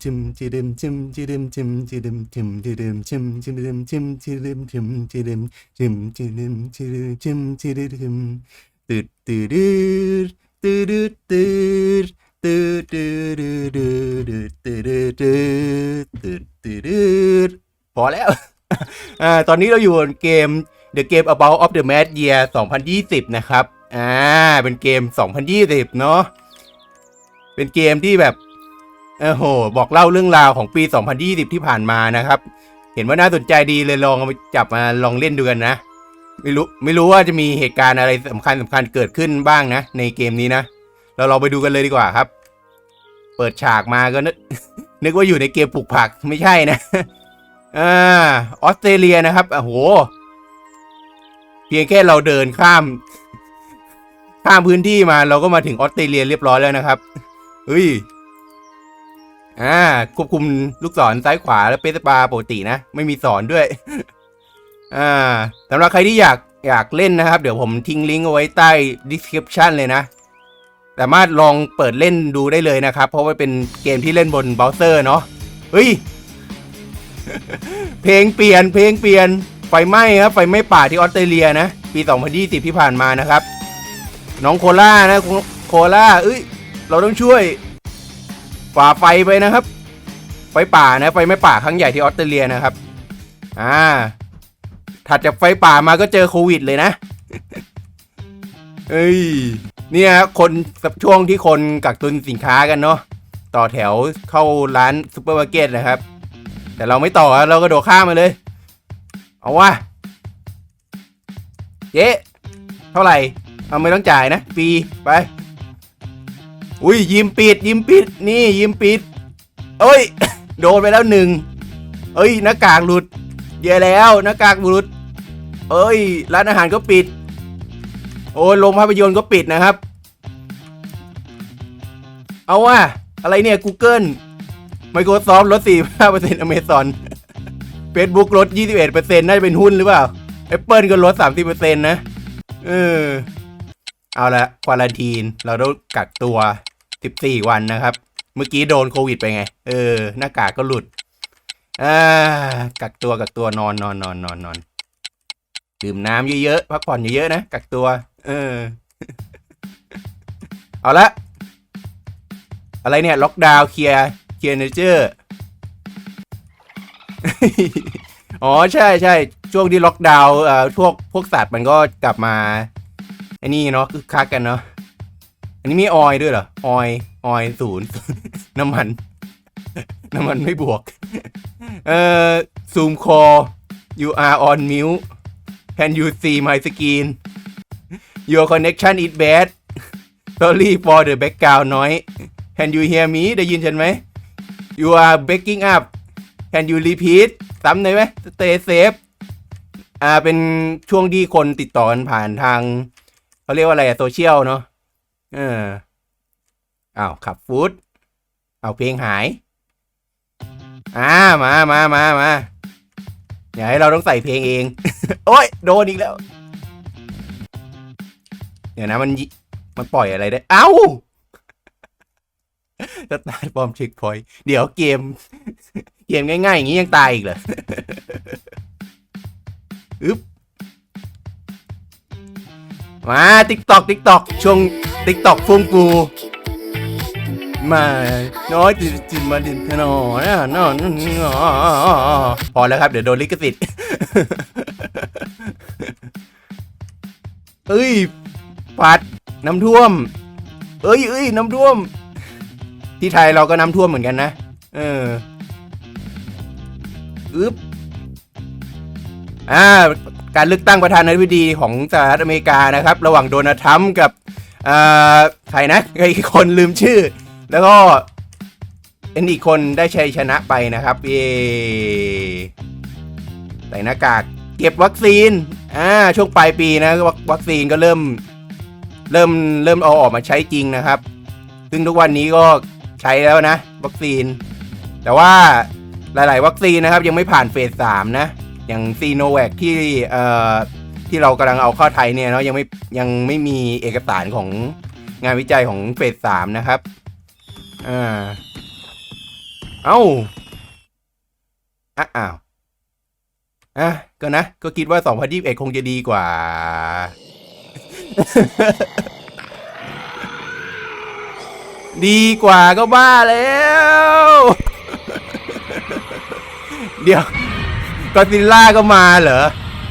จิมจิดิมจิมจิดิมจิมจิดิมจิมจิดิมจิมจิดิมจิมจิดิมจิมจิดิมจิมจิดิมจิดิมจิมจิดิมจิมตืดตืดตืดตืดตืดตืดตืดตืดตืดตืดตืดตืดตืดพอแล้วอ่าตอนนี้เราอยู่บนเกม The Game About of the Mad Year 2020 นะครับ อ่า เป็นเกม 2020 เนาะเป็นเกมที่แบบ โอ้โห บอกเล่าเรื่องราวของปี 2020 ที่ผ่านมานะครับ เห็นว่าน่าสนใจดีเลยลองเอาไปจับมาลองเล่นดูกันนะ ไม่รู้ไม่รู้ว่าจะมีเหตุการณ์อะไรสำคัญสำคัญเกิดขึ้นบ้างนะ ในเกมนี้นะ เราลองไปดูกันเลยดีกว่าครับ เปิดฉากมาก็นึกนึกว่าอยู่ในเกมปลูกผักไม่ใช่นะอ่าออสเตรเลียนะครับโอ้โห เพียงแค่เราเดินข้าม ข้ามพื้นที่มาเราก็มาถึงออสเตรเลียเรียบร้อยแล้วนะครับเฮ้ย อ่าควบคุมลูกศรซ้ายขวาและเปสปาปกตินะ ไม่มีสอนด้วย อ่าสำหรับใครที่อยากอยากเล่นนะครับ เดี๋ยวผมทิ้งลิงก์เอาไว้ใต้ description เลยนะ สามารถลองเปิดเล่นดูได้เลยนะครับ เพราะว่าเป็นเกมที่เล่นบนเบราว์เซอร์เนาะเฮ้ย เพลงเปลี่ยน เพลงเปลี่ยน ไฟไหม้ครับ ไฟไหม้ป่าที่ออสเตรเลียนะ ปี 2020 ที่ผ่านมานะครับ น้องโคล่านะ โคล่าเอ้ย เราต้องช่วย ฝ่าไฟไปนะครับ ไฟป่านะไฟไม้ป่าครั้งใหญ่ที่ออสเตรเลียนะครับ อ่า ถัดจากไฟป่ามาก็เจอโควิดเลยนะ เอ้ย เนี่ยครับคนช่วงที่คนกักตุนสินค้ากันเนาะ ต่อแถวเข้าร้านซูเปอร์มาร์เก็ตนะครับ แต่เราไม่ต่อเราก็โดดข้ามมาเลย เอาวะเจ๊เท่าไหร่ เอาไม่ต้องจ่ายนะฟรีไป อุ้ยยิ้มปิดยิ้มปิดนี่ยิ้มปิดเอ้ย โดนไปแล้วหนึ่งเอ้ยหน้ากากหลุดแย่แล้วหน้ากากหลุด เอ้ยร้านอาหารก็ปิด โอ้ยโรงภาพยนตร์ก็ปิดนะครับ เอาว่าอะไรเนี่ย Google Microsoft ลด 45% Amazon Facebook ลด 21%น่าจะเป็นหุ้นหรือเปล่า Apple ก็ลด 30%นะ เออ เอาละควารันทีน เราต้องกักตัว 14 วันนะครับ เมื่อกี้โดนโควิดไปไง เออ หน้ากากก็หลุดอ่ากักตัวกักตัวนอนนอนนอนนอนนอนดื่มน้ำเยอะๆพักผ่อนเยอะๆนะกักตัว เออ เอาละอะไรเนี่ย ล็อกดาวน์เคลียร์เคลียร์เนเจอร์อ๋อใช่ใช่ช่วงที่ล็อกดาวน์เอ่อพวกพวกสัตว์มันก็กลับมาไอ้นี่เนาะคือคักกันเนาะ อันนี้มีออยด้วยเหรอ ออย ออยศูนย์น้ำมัน น้ำมันไม่บวก เอ่อ zoom call you are on mute can you see my screen your connection is bad sorry for the background noise can you hear me ได้ยินฉันไหม you are breaking up can you repeat ซ้ำได้ไหม stay safe อ่าเป็นช่วงที่คนติดต่อกันผ่านทางเขาเรียกว่าอะไรอะโซเชียลเนาะ เอออ้าวขับฟูดเอาเพลงหาย อ่ามามามามาอย่าให้เราต้องใส่เพลงเอง โอ้ยโดนอีกแล้ว เดี๋ยวนะมันมันปล่อยอะไรได้ เอ้าสตาร์ทบอมเช็คพอยต์เดี๋ยวเกม เกมง่ายๆ อย่างนี้ยังตายอีกเหรออึ๊บมาติ๊กตอกติ๊กตอกช่วง ติ๊กตอกฟงกูมาน้อยจิจิมาดินทนอนนอนพอแล้วครับ เดี๋ยวโดนลิขสิทธิ์เอ้ย ปัดน้ำท่วม เอ้ยเอ้ยน้ำท่วม ที่ไทยเราก็น้ำท่วมเหมือนกันนะ เอออึ๊บอ่า การเลือกตั้งประธานาธิบดีของสหรัฐอเมริกานะครับ ระหว่างโดนัลด์ทรัมป์กับ ใครนะใครอีกคนลืมชื่อ แล้วก็เป็นอีกคนได้ชัยชนะไปนะครับเย่ใส่หน้ากากเก็บวัคซีนอ่าช่วงปลายปีนะวัควัคซีนก็เริ่ม เริ่มเริ่มเอาออกมาใช้จริงนะครับ ซึ่งทุกวันนี้ก็ใช้แล้วนะ วัคซีน แต่ว่าหลาย ๆ วัคซีนนะครับยังไม่ผ่านเฟสสามนะ อย่างซีโนแวคที่เอ่อ ที่เรากำลังเอาเข้าไทยเนี่ยเนาะยังไม่ยังไม่มีเอกสารของงานวิจัยของเฟสสามนะครับ อ่า เอ้าอ้าวอะก็นะ ก็คิดว่า 2021 คงจะดีกว่า ดีกว่าก็บ้าแล้ว เดี๋ยวก็ซิลล่าก็มาเหรอ